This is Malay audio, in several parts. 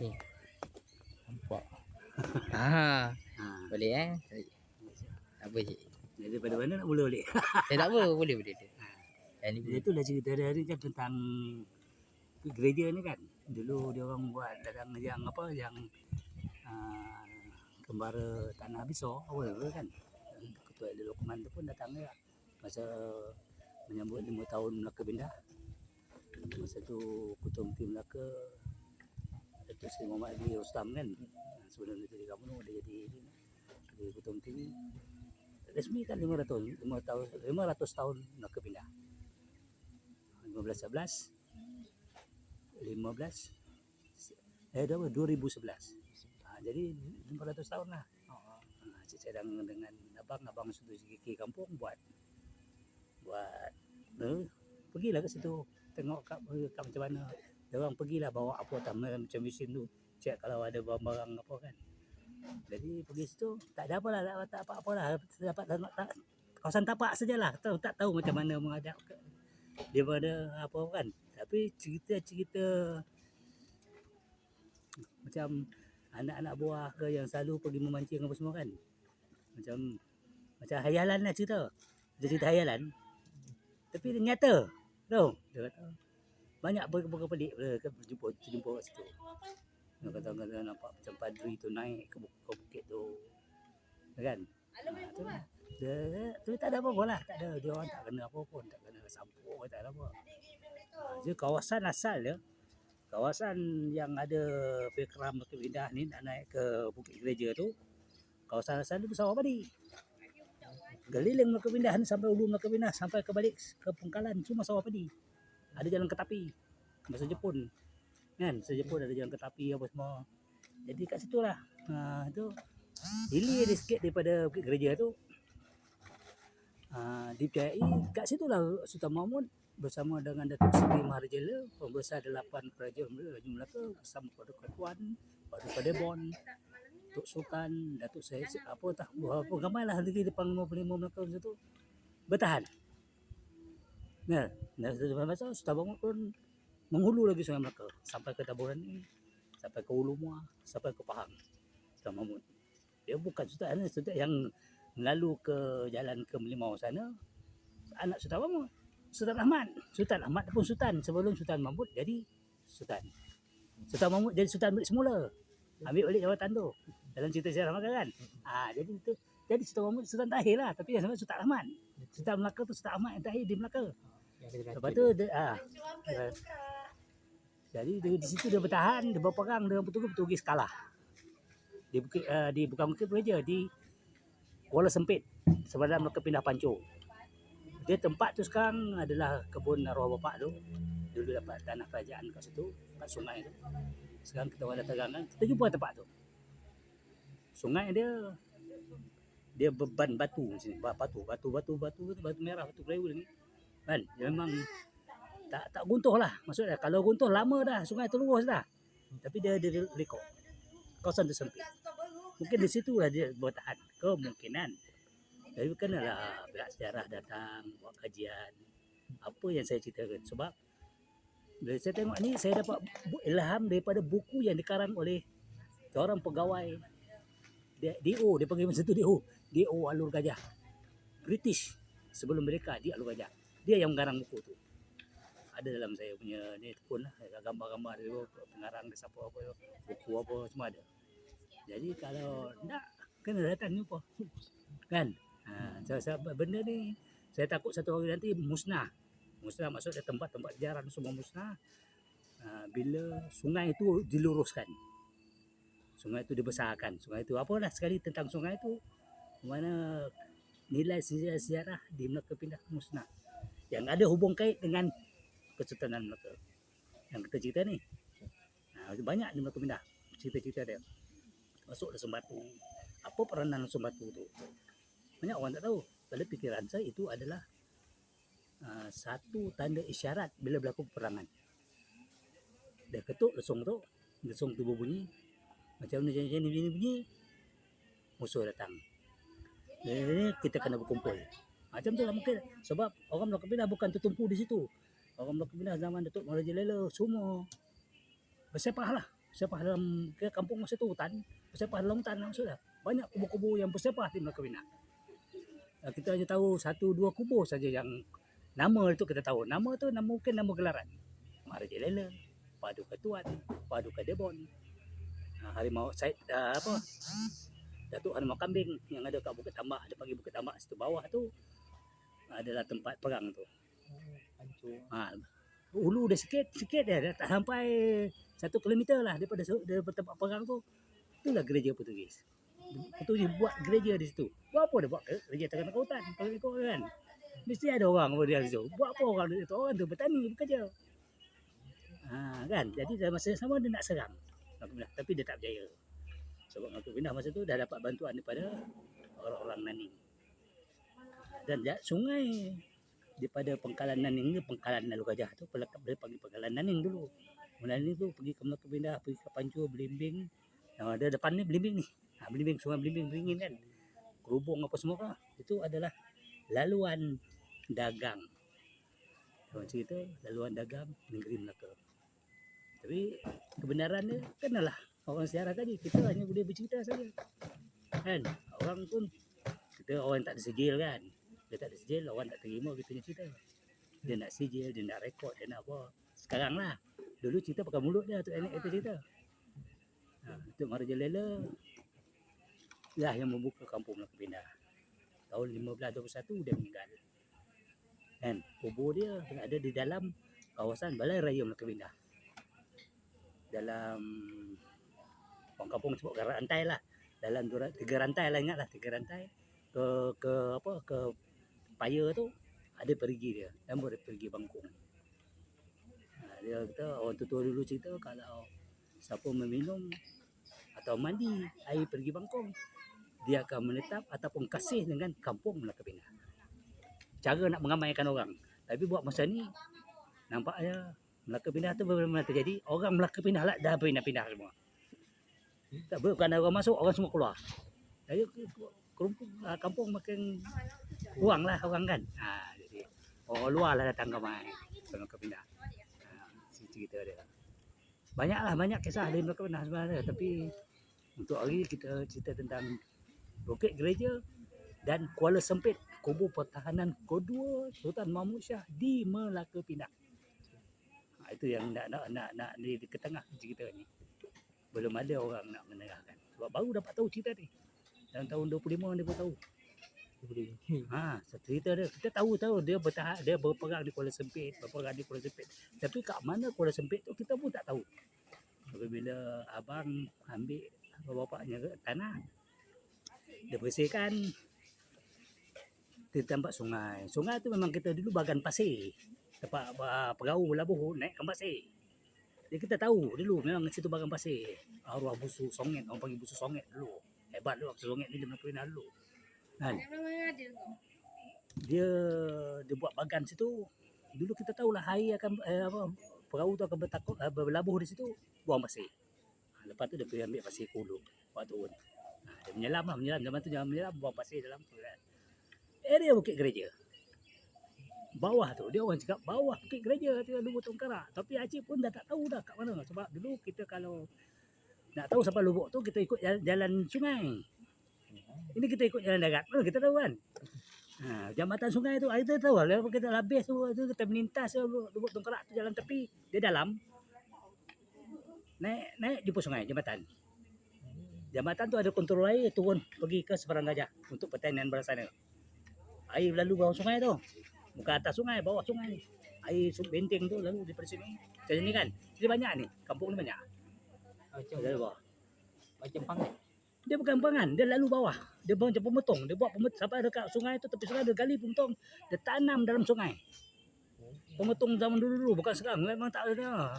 Ni. Nampak. Ah, Ha. boleh eh? Apa je? Jadi daripada mana nak mula balik? Eh tak apa, boleh boleh. boleh. Yang ni Dia boleh. tu lah cerita dia hari kan tentang gereja ni kan. Dulu dia orang buat dalam yang apa yang uh, kembara tanah biso awal kan. Ketua Elia Lokman tu pun datang juga masa menyambut lima tahun Melaka pindah. Masa tu ketua tim Melaka Datuk Seri Muhammad Ali Rostam kan. Sebelum dia jadi kamu dia jadi dia ketua tim resmi kan 500 5 tahun 500 tahun Melaka pindah. 15 11 15 eh dah 2011 ha, jadi 500 tahun lah. Ha, Cik Sedang dengan abang abang sudah ke kampung buat buat eh, pergilah ke situ tengok kat, kat macam mana dia orang pergilah bawa apa tamu macam mesin tu. Cek kalau ada barang-barang apa kan. Jadi pergi situ tak ada apalah tak, tak apa-apa lah. Dapat tengok tak, kawasan tapak sajalah. Tahu tak tahu macam mana menghadap ke, daripada apa kan. Tapi cerita-cerita macam anak-anak buah ke yang selalu pergi memancing apa semua kan. Macam macam hayalan lah cerita. Dia cerita hayalan tapi dia nyata. Tahu? Dia kata banyak perkara pelik dia kan jumpa jumpa kat situ. Dia kata kata nampak macam padri tu naik ke bukit, ke bukit tu. Kan? Ha, tu lah. dia, dia, tu tak ada apa-apa lah. Tak ada dia orang tak kena apa pun. Tak kena sampuk tak ada apa. Ha, dia kawasan asal dia. Kawasan yang ada Fikram Bukit Indah ni nak naik ke Bukit Gereja tu kawasan asal tu sawah padi Geliling Melaka Pindah ni sampai Ulu Melaka Pindah sampai ke balik ke Pengkalan semua sawah padi ada jalan ketapi masa Jepun. Kan? Masa Jepun ada jalan ketapi apa semua. Jadi kat situ lah. Ha, tu. Hilir dia sikit daripada Bukit Gereja tu. Ha, dipercayai kat situ lah Sultan Mahmud bersama dengan Datuk Seri Maharajala pembesar delapan kerajaan Raja Melaka bersama Pada Ketuan Pada Padebon Tok Sultan Datuk Syed apa tak apa ramai lah negeri depan 55 Melaka masa tu. Bertahan Nah, nah depan masa Sultan Mahmud pun menghulu lagi Sungai Melaka sampai ke Taburan ni sampai ke Ulu Muar sampai ke Pahang Sultan Mahmud dia bukan Sultan Sultan yang lalu ke jalan ke Melimau sana anak Sultan Mahmud Sultan Ahmad. Sultan Ahmad pun Sultan sebelum Sultan Mahmud jadi Sultan. Sultan Mahmud jadi Sultan balik semula. Ambil balik jawatan tu. Dalam cerita sejarah Melaka kan. Ha, jadi itu jadi Sultan Mahmud Sultan terakhir lah. Tapi yang sama Sultan Ahmad. Sultan Melaka tu Sultan Ahmad yang terakhir di Melaka. Lepas tu dia, ha, dia- jadi dia, di situ dia bertahan, dia berperang dengan Portugis kalah. Di bukit uh, di bukan bukit Peraja, di Kuala Sempit sebelum Melaka pindah Pancur. Dia tempat tu sekarang adalah kebun arwah bapak tu. Dulu dapat tanah kerajaan kat situ, kat sungai tu. Sekarang kita ada tegangan, kita jumpa tempat tu. Sungai dia dia beban batu sini, Ba- batu, batu, batu, batu, batu, batu merah, batu perahu ni. Kan? Dia memang tak tak guntuh lah. Maksudnya kalau guntuh lama dah, sungai tu luas dah. Tapi dia dia rekod. Kawasan tu sempit. Mungkin di situ lah dia bertahan. Kemungkinan. Tapi kenalah pihak sejarah datang buat kajian. Apa yang saya ceritakan sebab bila saya tengok ni saya dapat ilham daripada buku yang dikarang oleh seorang pegawai DO dia panggil masa tu DO DO Alur Gajah British sebelum mereka di Alur Gajah dia yang mengarang buku tu ada dalam saya punya ni pun lah gambar-gambar dia pengarang dia siapa apa buku apa semua ada jadi kalau nak kena datang jumpa kan Ha, saya, benda ni saya takut satu hari nanti musnah. Musnah maksudnya tempat-tempat jarang semua musnah. Ha, bila sungai itu diluruskan. Sungai itu dibesarkan. Sungai itu apalah sekali tentang sungai itu mana nilai sejarah-sejarah di Melaka pindah musnah. Yang ada hubung kait dengan Kesultanan Melaka. Yang kita cerita ni. Ha, banyak di Melaka pindah cerita-cerita dia. Masuk Lesung Batu. Apa peranan Lesung Batu tu? banyak orang tak tahu. Pada fikiran saya itu adalah uh, satu tanda isyarat bila berlaku peperangan. Dia ketuk lesung tu, lesung tu berbunyi. Macam ni, macam ni, bunyi. Musuh datang. Jadi kita kena berkumpul. Macam tu lah mungkin. Sebab orang Melaka Pindah bukan tertumpu di situ. Orang Melaka Pindah zaman Datuk Maharaja Lela semua bersepah lah. bersepah dalam kampung masa tu hutan, bersepah dalam hutan maksudnya. Banyak kubu-kubu yang bersepah di Melaka Pindah. Ah, Kita hanya tahu satu dua kubur saja yang nama itu kita tahu. Nama tu nama mungkin nama gelaran. Maharaja Lela, Paduka Tuan, Paduka Debon. Ah, Harimau Said ah, apa? Datuk Harimau Kambing yang ada kat Bukit Tambak, ada pagi Bukit Tambak situ bawah tu adalah tempat perang tu. Hancur. Ha, hulu dia sikit, sikit dia, dia tak sampai satu kilometer lah daripada daripada tempat perang tu. Itulah gereja Portugis. Portugis buat gereja di situ. Buat apa dia buat ge- gereja tengah-tengah hutan kalau ikut kan. Mesti ada orang pun dia di situ. Buat apa orang di situ? Orang tu bertani, bekerja. Ha, kan? Jadi dalam masa yang sama dia nak serang. Tapi dia tak berjaya. Sebab Melaka Pindah masa tu dah dapat bantuan daripada orang-orang Naning. Dan ja- sungai daripada pengkalan Naning ni pengkalan Nalu Gajah tu pelakap dia panggil pengkalan Naning dulu. Naning tu pergi ke Melaka Pindah, pergi ke Pancur, Belimbing. Yang ada depan ni Belimbing ni. Ha, Belimbing, sungai Belimbing beringin kan. Kerubung apa semua kan. Itu adalah laluan dagang. Orang cerita laluan dagang negeri Melaka. Tapi kebenarannya kenalah orang sejarah tadi. Kita hanya boleh bercerita saja. Kan? Orang pun kita orang tak ada sijil kan. Dia tak ada sijil, orang tak terima kita punya cerita. Dia nak sijil, dia nak rekod, dia nak apa. Sekarang lah. Dulu cerita pakai mulut dia tu enak kita cerita. Ha, Maharaja Lela lah yang membuka kampung Melaka Pindah. Tahun 1521 dia meninggal. Kan? Kubur dia ada di dalam kawasan Balai Raya Melaka Pindah. Dalam orang kampung sebut ke rantai lah. Dalam dua, tiga rantai lah ingat lah tiga rantai ke ke apa ke paya tu ada perigi dia. Nama dia perigi bangkung. Ha, dia kata orang tua dulu cerita kalau siapa meminum atau mandi air pergi bangkong dia akan menetap ataupun kasih dengan kampung Melaka Pindah. Cara nak mengamaikan orang. Tapi buat masa ni nampaknya Melaka Pindah tu benar-benar terjadi. Orang Melaka Pindah lah dah pindah-pindah semua. Tak bukan orang masuk, orang semua keluar. Jadi ah, kampung makin kurang lah orang kan. Ha, jadi orang luar lah datang ke mai. Melaka Pindah. Ha, cerita dia. Banyaklah banyak kisah di Melaka Pindah sebenarnya tapi untuk hari kita cerita tentang Bukit Gereja dan Kuala Sempit kubur pertahanan kedua Sultan Mahmud Shah di Melaka Pindah. Ha, itu yang nak nak nak nak di, di ke tengah cerita ni. Belum ada orang nak menerangkan. Sebab baru dapat tahu cerita ni. Dalam tahun 25 dia pun tahu. Boleh. Ha, cerita dia kita tahu tahu dia bertahan dia berperang di Kuala Sempit, berperang di Kuala Sempit. Tapi kat mana Kuala Sempit tu kita pun tak tahu. Apabila abang ambil bapaknya ke tanah, dia bersihkan di tempat sungai. Sungai tu memang kita dulu bagan pasir. Tempat uh, pegau berlabuh naikkan pasir. Jadi kita tahu dulu memang situ bagan pasir. Arwah busu songit, orang panggil busu songit dulu. Hebat dulu busu songit ni dia pernah dulu. Kan? Dia dia buat bagan situ. Dulu kita tahulah air akan eh, apa perahu tu akan bertakut eh, berlabuh di situ buang pasir. Ha, lepas tu dia pergi ambil pasir kulu buat turun. Ha, dia menyelam lah, menyelam. Zaman tu jangan menyelam, buang pasir dalam tu kan. Area Bukit Gereja. Bawah tu, dia orang cakap bawah Bukit Gereja tu yang Lubuk Tongkarak. Tapi Acik pun dah tak tahu dah kat mana. Sebab dulu kita kalau nak tahu sampai Lubuk tu, kita ikut jalan, jalan sungai. Ini kita ikut jalan darat. Mana kita tahu kan? Ha, jambatan sungai tu, kita tahu lah. Kita habis tu, tu kita melintas tu, Lubuk Tongkarak tu jalan tepi. Dia dalam. Naik, naik jumpa sungai, jambatan. Jambatan tu ada kontrol air turun pergi ke seberang gajah untuk pertanian belah sana. Air lalu bawah sungai tu. Bukan atas sungai, bawah sungai. Air su- benteng tu lalu daripada sini. Macam ni kan. Jadi banyak ni. Kampung ni banyak. Macam bawah. macam pangat. Dia bukan pangan, dia lalu bawah. Dia buat macam pemetong. Dia buat pemetong sampai dekat sungai tu, tepi sungai dia gali pemetong. Dia tanam dalam sungai. Pemetong zaman dulu-dulu, bukan sekarang. Memang tak ada dah.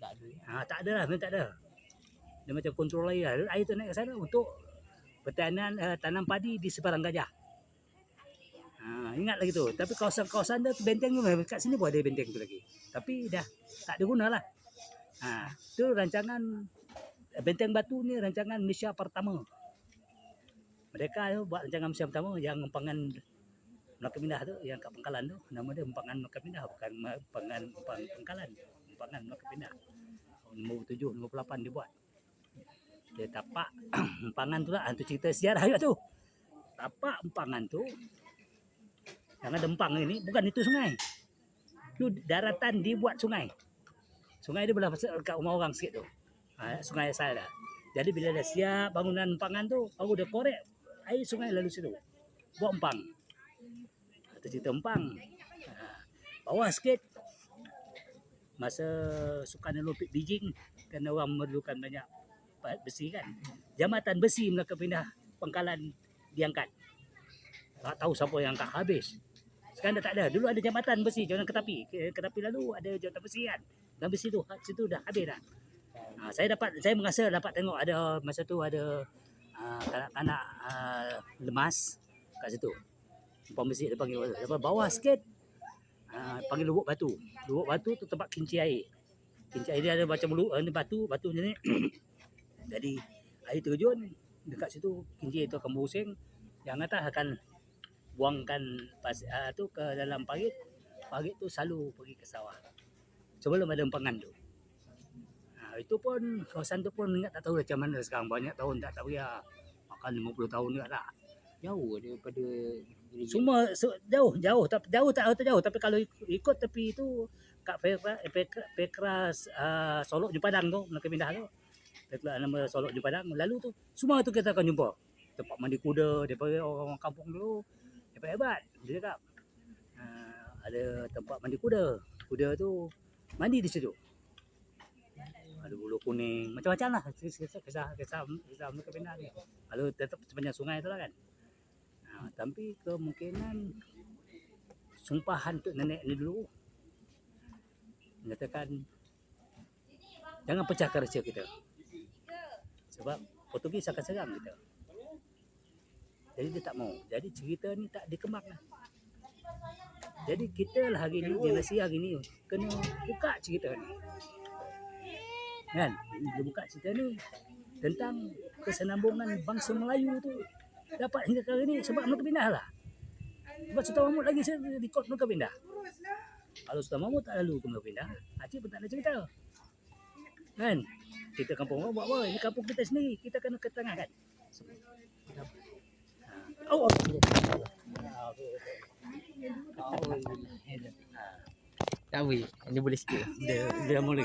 Tak ada. Ha, tak ada lah, memang tak ada. Dia macam kontrol air lah. Air tu naik ke sana untuk pertanian uh, tanam padi di sebarang gajah. Ha, ingat lagi tu. Tapi kawasan-kawasan dia tu benteng tu kat sini pun ada benteng tu lagi. Tapi dah tak ada guna lah. Ha, tu rancangan eh, benteng batu ni rancangan Malaysia pertama. Mereka tu buat rancangan Malaysia pertama yang empangan Melaka Pindah tu yang kat Pangkalan tu. Nama dia empangan Melaka Pindah bukan empangan Empang Pangkalan. Empangan Melaka Pindah. 57 58 dia buat. Dia tapak empangan tu lah. Ah, tu cerita sejarah juga tu. Tapak empangan tu. Yang ada empang ini bukan itu sungai. Tu daratan dibuat sungai. Sungai dia belah pasal kat rumah orang sikit tu ha, sungai asal dah. Jadi bila dah siap bangunan empangan tu baru dia korek air sungai lalu situ. Buat empang. Itu cerita empang. Ha, bawah sikit. Masa Sukarno Olympic Beijing kan orang memerlukan banyak besi kan. Jambatan besi Melaka pindah pangkalan diangkat. Tak tahu siapa yang angkat habis. Sekarang dah tak ada. Dulu ada jambatan besi jangan ke tepi ke, ke tepi lalu ada jambatan besi kan. Dan besi tu ha- situ dah habis dah ha, saya dapat saya merasa dapat tengok ada masa tu ada uh, kanak-kanak uh, lemas kat situ. Empang besi dia panggil lepas bawah sikit. Uh, panggil lubuk batu. Lubuk batu tu tempat kinci air. Kinci air dia ada macam lu, uh, ni batu batu macam ni. Jadi air terjun dekat situ kinci itu akan berusing. Yang atas akan buangkan pas, uh, tu ke dalam parit. Parit tu selalu pergi ke sawah. Sebelum ada empangan tu. ha, itu pun kawasan tu pun ingat tak tahu macam mana. Sekarang banyak tahun tak tahu ya. Makan 50 tahun juga tak. Jauh daripada semua so, jauh jauh. Tapi jauh tak tak jauh. Tapi kalau ikut, ikut tepi itu kat Pekra Pekra, Pekra uh, Solok Jupadang tu Melaka Pindah tu. Pekra nama Solok Jupadang lalu tu semua tu kita akan jumpa. Tempat mandi kuda daripada orang kampung dulu hebat-hebat dia cakap. Uh, ada tempat mandi kuda. Kuda tu mandi di situ ada bulu kuning macam-macam lah kisah kisah kisah, kisah Melaka Pindah ni lalu tetap sepanjang sungai tu lah kan Ha, tapi kemungkinan sumpahan tu nenek ni dulu menyatakan jangan pecah kerja kita. Sebab Portugis akan serang kita. Jadi dia tak mau. Jadi cerita ni tak dikembang lah. Jadi kita lah hari ni, generasi hari ni kena buka cerita ni. Kan? Dia buka cerita ni tentang kesenambungan bangsa Melayu tu dapat hingga kali ni sebab Melaka Pindah lah. Sebab Sultan Mahmud lagi saya rekod Melaka Pindah. Kalau Sultan Mahmud tak lalu ke Melaka Pindah, Aceh pun tak ada cerita. Kan? Kita kampung orang buat apa? Ini kampung kita sendiri. Kita kena ke tengah kan? Ha. Oh, oh. Tak boleh. Dia, dia mula sikit. Dia, dia mula